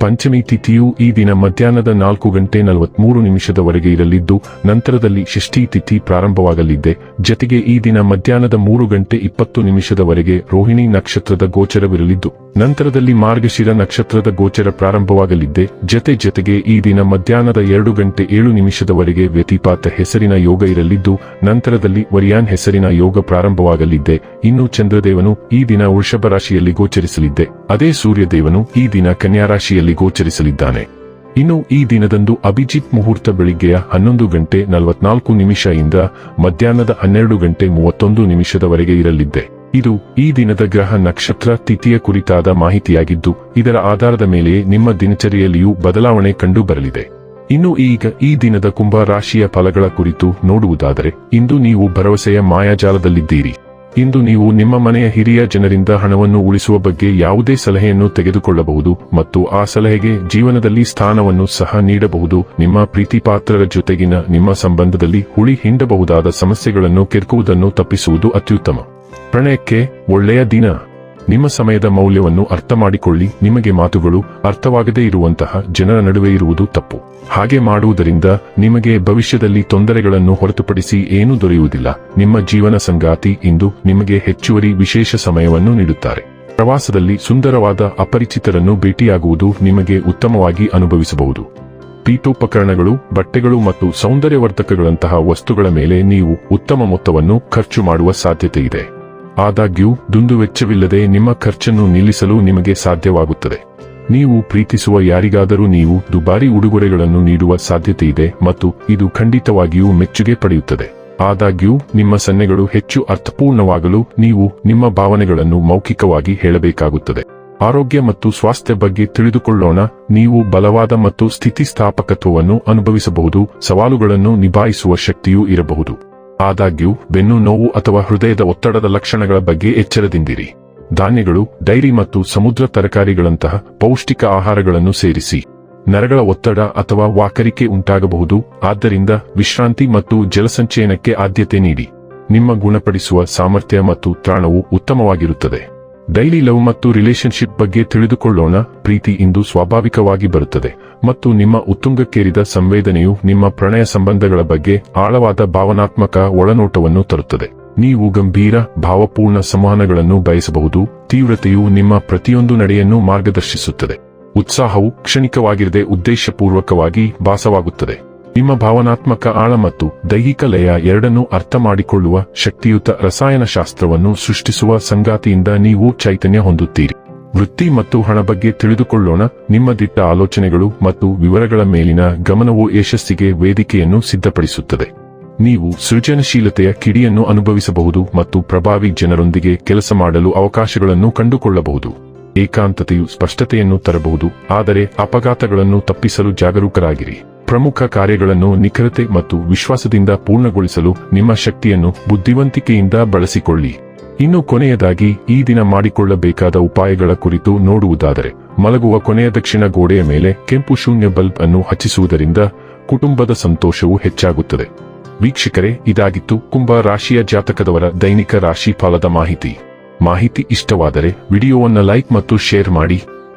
ಪಂಚಮಿ ತಿಥಿಯು ಈ ದಿನ ಮಧ್ಯಾಹ್ನದ ನಾಲ್ಕು ಗಂಟೆ ನಲವತ್ಮೂರು ನಿಮಿಷದವರೆಗೆ ಇರಲಿದ್ದು, ನಂತರದಲ್ಲಿ ಷಷ್ಠಿ ತಿಥಿ ಪ್ರಾರಂಭವಾಗಲಿದೆ. ಜತೆಗೆ ಈ ದಿನ ಮಧ್ಯಾಹ್ನದ ಮೂರು ಗಂಟೆ ಇಪ್ಪತ್ತು ನಿಮಿಷದವರೆಗೆ ರೋಹಿಣಿ ನಕ್ಷತ್ರದ ಗೋಚರವಿರಲಿದ್ದು ನಂತರದಲ್ಲಿ ಮಾರ್ಗಶಿರ ನಕ್ಷತ್ರದ ಗೋಚರ ಪ್ರಾರಂಭವಾಗಲಿದ್ದೆ. ಜತೆ ಜತೆಗೆ ಈ ದಿನ ಮಧ್ಯಾಹ್ನದ ಎರಡು ಗಂಟೆ ಏಳು ನಿಮಿಷದವರೆಗೆ ವ್ಯತಿಪಾತ ಹೆಸರಿನ ಯೋಗ ಇರಲಿದ್ದು, ನಂತರದಲ್ಲಿ ವರಿಯಾನ್ ಹೆಸರಿನ ಯೋಗ ಪ್ರಾರಂಭವಾಗಲಿದ್ದೆ. ಇನ್ನು ಚಂದ್ರದೇವನು ಈ ದಿನ ವೃಷಭ ರಾಶಿಯಲ್ಲಿ ಗೋಚರಿಸಲಿದ್ದೆ. ಅದೇ ಸೂರ್ಯದೇವನು ಈ ದಿನ ಕನ್ಯಾ ರಾಶಿಯಲ್ಲಿ ಗೋಚರಿಸಲಿದ್ದಾನೆ. ಇನ್ನು ಈ ದಿನದಂದು ಅಭಿಜಿತ್ ಮುಹೂರ್ತ ಬೆಳಿಗ್ಗೆಯ ಹನ್ನೊಂದು ಗಂಟೆ ನಲವತ್ನಾಲ್ಕು ನಿಮಿಷ ಇಂದ ಮಧ್ಯಾಹ್ನದ ಹನ್ನೆರಡು ಗಂಟೆ ಮೂವತ್ತೊಂದು ನಿಮಿಷದವರೆಗೆ ಇರಲಿದ್ದೆ. ಇದು ಈ ದಿನದ ಗ್ರಹ ನಕ್ಷತ್ರ ತಿಥಿಯ ಕುರಿತಾದ ಮಾಹಿತಿಯಾಗಿದ್ದು, ಇದರ ಆಧಾರದ ಮೇಲೆ ನಿಮ್ಮ ದಿನಚರಿಯಲ್ಲಿಯೂ ಬದಲಾವಣೆ ಕಂಡು ಬರಲಿದೆ ಇನ್ನು ಈಗ ಈ ದಿನದ ಕುಂಭ ರಾಶಿಯ ಫಲಗಳ ಕುರಿತು ನೋಡುವುದಾದರೆ, ಇಂದು ನೀವು ಭರವಸೆಯ ಮಾಯಾಜಾಲದಲ್ಲಿದ್ದೀರಿ. ಇಂದು ನೀವು ನಿಮ್ಮ ಮನೆಯ ಹಿರಿಯ ಜನರಿಂದ ಹಣವನ್ನು ಉಳಿಸುವ ಬಗ್ಗೆ ಯಾವುದೇ ಸಲಹೆಯನ್ನು ತೆಗೆದುಕೊಳ್ಳಬಹುದು ಮತ್ತು ಆ ಸಲಹೆಗೆ ಜೀವನದಲ್ಲಿ ಸ್ಥಾನವನ್ನು ಸಹ ನೀಡಬಹುದು. ನಿಮ್ಮ ಪ್ರೀತಿಪಾತ್ರರ ಜೊತೆಗಿನ ನಿಮ್ಮ ಸಂಬಂಧದಲ್ಲಿ ಹುಳಿ ಹಿಂಡಬಹುದಾದ ಸಮಸ್ಯೆಗಳನ್ನು ಕೆರಕುವುದನ್ನು ತಪ್ಪಿಸುವುದು ಅತ್ಯುತ್ತಮ. ಪ್ರಣಯಕ್ಕೆ ಒಳ್ಳೆಯ ದಿನ. ನಿಮ್ಮ ಸಮಯದ ಮೌಲ್ಯವನ್ನು ಅರ್ಥ ಮಾಡಿಕೊಳ್ಳಿ ನಿಮಗೆ ಮಾತುಗಳು ಅರ್ಥವಾಗದೇ ಇರುವಂತಹ ಜನರ ನಡುವೆ ಇರುವುದು ತಪ್ಪು. ಹಾಗೆ ಮಾಡುವುದರಿಂದ ನಿಮಗೆ ಭವಿಷ್ಯದಲ್ಲಿ ತೊಂದರೆಗಳನ್ನು ಹೊರತುಪಡಿಸಿ ಏನೂ ದೊರೆಯುವುದಿಲ್ಲ. ನಿಮ್ಮ ಜೀವನ ಸಂಗಾತಿ ಇಂದು ನಿಮಗೆ ಹೆಚ್ಚುವರಿ ವಿಶೇಷ ಸಮಯವನ್ನು ನೀಡುತ್ತಾರೆ. ಪ್ರವಾಸದಲ್ಲಿ ಸುಂದರವಾದ ಅಪರಿಚಿತರನ್ನು ಭೇಟಿಯಾಗುವುದು ನಿಮಗೆ ಉತ್ತಮವಾಗಿ ಅನುಭವಿಸಬಹುದು. ಪೀಠೋಪಕರಣಗಳು, ಬಟ್ಟೆಗಳು ಮತ್ತು ಸೌಂದರ್ಯವರ್ಧಕಗಳಂತಹ ವಸ್ತುಗಳ ಮೇಲೆ ನೀವು ಉತ್ತಮ ಮೊತ್ತವನ್ನು ಖರ್ಚು ಮಾಡುವ ಸಾಧ್ಯತೆ ಇದೆ ಆದಾಗ್ಯೂ ದುಂದುವೆಚ್ಚವಿಲ್ಲದೆ ನಿಮ್ಮ ಖರ್ಚನ್ನು ನಿಲ್ಲಿಸಲು ನಿಮಗೆ ಸಾಧ್ಯವಾಗುತ್ತದೆ. ನೀವು ಪ್ರೀತಿಸುವ ಯಾರಿಗಾದರೂ ನೀವು ದುಬಾರಿ ಉಡುಗೊರೆಗಳನ್ನು ನೀಡುವ ಸಾಧ್ಯತೆ ಇದೆ ಮತ್ತು ಇದು ಖಂಡಿತವಾಗಿಯೂ ಮೆಚ್ಚುಗೆ ಪಡೆಯುತ್ತದೆ. ಆದಾಗ್ಯೂ, ನಿಮ್ಮ ಸನ್ನೆಗಳು ಹೆಚ್ಚು ಅರ್ಥಪೂರ್ಣವಾಗಲು ನೀವು ನಿಮ್ಮ ಭಾವನೆಗಳನ್ನು ಮೌಖಿಕವಾಗಿ ಹೇಳಬೇಕಾಗುತ್ತದೆ. ಆರೋಗ್ಯ ಮತ್ತು ಸ್ವಾಸ್ಥ್ಯ ಬಗ್ಗೆ ತಿಳಿದುಕೊಳ್ಳೋಣ. ನೀವು ಬಲವಾದ ಮತ್ತು ಸ್ಥಿತಿಸ್ಥಾಪಕತ್ವವನ್ನು ಅನುಭವಿಸಬಹುದು, ಸವಾಲುಗಳನ್ನು ನಿಭಾಯಿಸುವ ಶಕ್ತಿಯೂ ಇರಬಹುದು. ಆದಾಗ್ಯೂ, ಬೆನ್ನು ನೋವು ಅಥವಾ ಹೃದಯದ ಒತ್ತಡದ ಲಕ್ಷಣಗಳ ಬಗ್ಗೆ ಎಚ್ಚರದಿಂದಿರಿ. ಧಾನ್ಯಗಳು, ಡೈರಿ ಮತ್ತು ಸಮುದ್ರ ತರಕಾರಿಗಳಂತಹ ಪೌಷ್ಟಿಕ ಆಹಾರಗಳನ್ನು ಸೇರಿಸಿ, ನರಗಳ ಒತ್ತಡ ಅಥವಾ ವಾಕರಿಕೆ ಉಂಟಾಗಬಹುದು, ಆದ್ದರಿಂದ ವಿಶ್ರಾಂತಿ ಮತ್ತು ಜಲಸಂಚಯನಕ್ಕೆ ಆದ್ಯತೆ ನೀಡಿ. ನಿಮ್ಮ ಗುಣಪಡಿಸುವ ಸಾಮರ್ಥ್ಯ ಮತ್ತು ತ್ರಾಣವು ಉತ್ತಮವಾಗಿರುತ್ತದೆ. ಡೈಲಿ ಲವ್ ಮತ್ತು ರಿಲೇಶನ್ಶಿಪ್ ಬಗ್ಗೆ ತಿಳಿದುಕೊಳ್ಳೋಣ. ಪ್ರೀತಿ ಇಂದು ಸ್ವಾಭಾವಿಕವಾಗಿ ಬರುತ್ತದೆ. ಮತ್ತು ನಿಮ್ಮ ಉತ್ತುಂಗಕ್ಕೇರಿದ ಸಂವೇದನೆಯು ನಿಮ್ಮ ಪ್ರಣಯ ಸಂಬಂಧಗಳ ಬಗ್ಗೆ ಆಳವಾದ ಭಾವನಾತ್ಮಕ ಒಳನೋಟವನ್ನು ತರುತ್ತದೆ. ನೀವು ಗಂಭೀರ, ಭಾವಪೂರ್ಣ ಸಂವಹನಗಳನ್ನು ಬಯಸಬಹುದು. ತೀವ್ರತೆಯು ನಿಮ್ಮ ಪ್ರತಿಯೊಂದು ನಡೆಯನ್ನು ಮಾರ್ಗದರ್ಶಿಸುತ್ತದೆ. ಉತ್ಸಾಹವು ಕ್ಷಣಿಕವಾಗಿರದೆ ಉದ್ದೇಶಪೂರ್ವಕವಾಗಿ ಭಾಸವಾಗುತ್ತದೆ. ನಿಮ್ಮ ಭಾವನಾತ್ಮಕ ಆಳ ಮತ್ತು ದೈಹಿಕ ಲಯ ಎರಡನ್ನೂ ಅರ್ಥ ಮಾಡಿಕೊಳ್ಳುವ ಶಕ್ತಿಯುತ ರಸಾಯನಶಾಸ್ತ್ರವನ್ನು ಸೃಷ್ಟಿಸುವ ಸಂಗಾತಿಯಿಂದ ನೀವು ಚೈತನ್ಯ ಹೊಂದುತ್ತೀರಿ. ವೃತ್ತಿ ಮತ್ತು ಹಣ ಬಗ್ಗೆ ತಿಳಿದುಕೊಳ್ಳೋಣ. ನಿಮ್ಮ ದಿಟ್ಟ ಆಲೋಚನೆಗಳು ಮತ್ತು ವಿವರಗಳ ಮೇಲಿನ ಗಮನವು ಯಶಸ್ಸಿಗೆ ವೇದಿಕೆಯನ್ನು ಸಿದ್ಧಪಡಿಸುತ್ತದೆ. ನೀವು ಸೃಜನಶೀಲತೆಯ ಕಿಡಿಯನ್ನು ಅನುಭವಿಸಬಹುದು ಮತ್ತು ಪ್ರಭಾವಿ ಜನರೊಂದಿಗೆ ಕೆಲಸ ಮಾಡಲು ಅವಕಾಶಗಳನ್ನು ಕಂಡುಕೊಳ್ಳಬಹುದು. ಏಕಾಂತತೆಯು ಸ್ಪಷ್ಟತೆಯನ್ನು ತರಬಹುದು, ಆದರೆ ಅಪಘಾತಗಳನ್ನು ತಪ್ಪಿಸಲು ಜಾಗರೂಕರಾಗಿರಿ. ಪ್ರಮುಖ ಕಾರ್ಯಗಳನ್ನು ನಿಖರತೆ ಮತ್ತು ವಿಶ್ವಾಸದಿಂದ ಪೂರ್ಣಗೊಳಿಸಲು ನಿಮ್ಮ ಶಕ್ತಿಯನ್ನು ಬುದ್ಧಿವಂತಿಕೆಯಿಂದ ಬಳಸಿಕೊಳ್ಳಿ. ಇನ್ನು ಕೊನೆಯದಾಗಿ, ಈ ದಿನ ಮಾಡಿಕೊಳ್ಳಬೇಕಾದ ಉಪಾಯಗಳ ಕುರಿತು ನೋಡುವುದಾದರೆ, ಮಲಗುವ ಕೊನೆಯ ದಕ್ಷಿಣ ಗೋಡೆಯ ಮೇಲೆ ಕೆಂಪು ಶೂನ್ಯ ಬಲ್ಬ್ ಅನ್ನು ಹಚ್ಚಿಸುವುದರಿಂದ ಕುಟುಂಬದ ಸಂತೋಷವು ಹೆಚ್ಚಾಗುತ್ತದೆ. ವೀಕ್ಷಕರೇ, ಇದಾಗಿತ್ತು ಕುಂಭ ರಾಶಿಯ ಜಾತಕದವರ ದೈನಿಕ ರಾಶಿ ಫಲದ ಮಾಹಿತಿ. ಮಾಹಿತಿ ಇಷ್ಟವಾದರೆ, ವಿಡಿಯೋವನ್ನು ಲೈಕ್ ಮತ್ತು ಶೇರ್ ಮಾಡಿ.